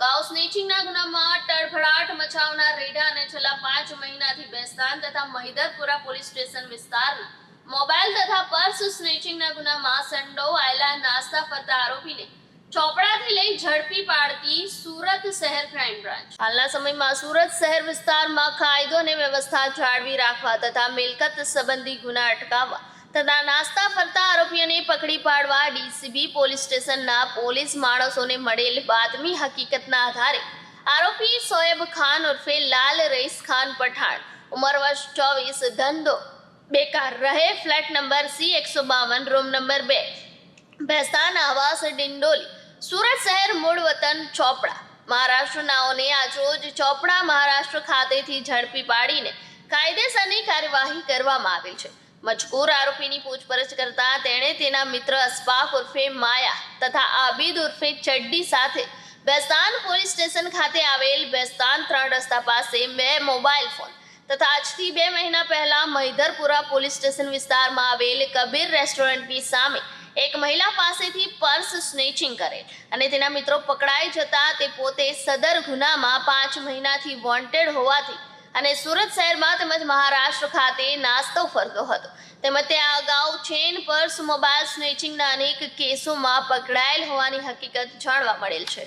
અગાઉ સ્નેચિંગના ગુનામાં તડફડાટ મચાવનાર રેડાને છેલ્લા પાંચ મહિનાથી બેસ્તાન તથા મહિદરપુરા પોલીસ સ્ટેશન વિસ્તારના મોબાઈલ તથા પર્સ સ્નેચિંગના ગુનામાં સંડો, આયલા, નાસ્તા ફરતા આરોપીને ચોપડાથી લઈ ઝડપી પાડતી સુરત શહેર ક્રાઇમ બ્રાન્ચ. હાલના સમયમાં સુરત શહેર વિસ્તારમાં કાયદો અને વ્યવસ્થા જાળવી રાખવા તથા મિલકત સંબંધી ગુના અટકાવવા તથા નાસ્તા ફરતા આરોપીઓને પકડી પાડવા ડીસીબી પોલીસ સ્ટેશનના પોલીસ માણસોને મળેલ બાતમી હકીકતના આધારે આરોપી સોએબ ખાન ઉર્ફે લાલ રઈસ ખાન પઠાણ, ઉંમર ચોવીસ, ધંધો, બેકાર રહે, ફ્લેટ નંબર સી એકસો બાવન, રૂમ નંબર બે, ભેસ્તાન આવાસ ડિંડોલી, સુરત શહેર મૂળ વતન ચોપડા મહારાષ્ટ્રનાઓને આજરોજ ચોપડા મહારાષ્ટ્ર ખાતેથી ઝડપી પાડીને કાયદેસરની કાર્યવાહી કરવામાં આવી છે. મજકૂર આરોપીની પૂછપરછ કરતા તેણે તેના મિત્ર અસ્ફાક ઉર્ફે માયા તથા આબિદ ઉર્ફે ચડ્ડી સાથે બેસ્તાન પોલીસ સ્ટેશન ખાતે આવેલ બેસ્તાન ત્રણ રસ્તા પાસે બે મોબાઈલ ફોન તથા આજથી બે મહિના પહેલા મહિધરપુરા પોલીસ સ્ટેશન વિસ્તારમાં આવેલ કબીર રેસ્ટોરન્ટની સામે એક મહિલા પાસેથી પર્સ સ્નેચિંગ કરેલ અને તેના મિત્રો પકડાઈ જતા તે પોતે સદર ગુનામાં પાંચ મહિનાથી વોન્ટેડ હોવાથી અને સુરત શહેરમાં તેમજ મહારાષ્ટ્ર ખાતે નાસ્તો ફરતો હતો. તેમજ તે અગાઉ ચેન પર્સ મોબાઈલ સ્નેચિંગના અનેક કેસોમાં પકડાયેલ હોવાની હકીકત જાણવા મળેલ છે.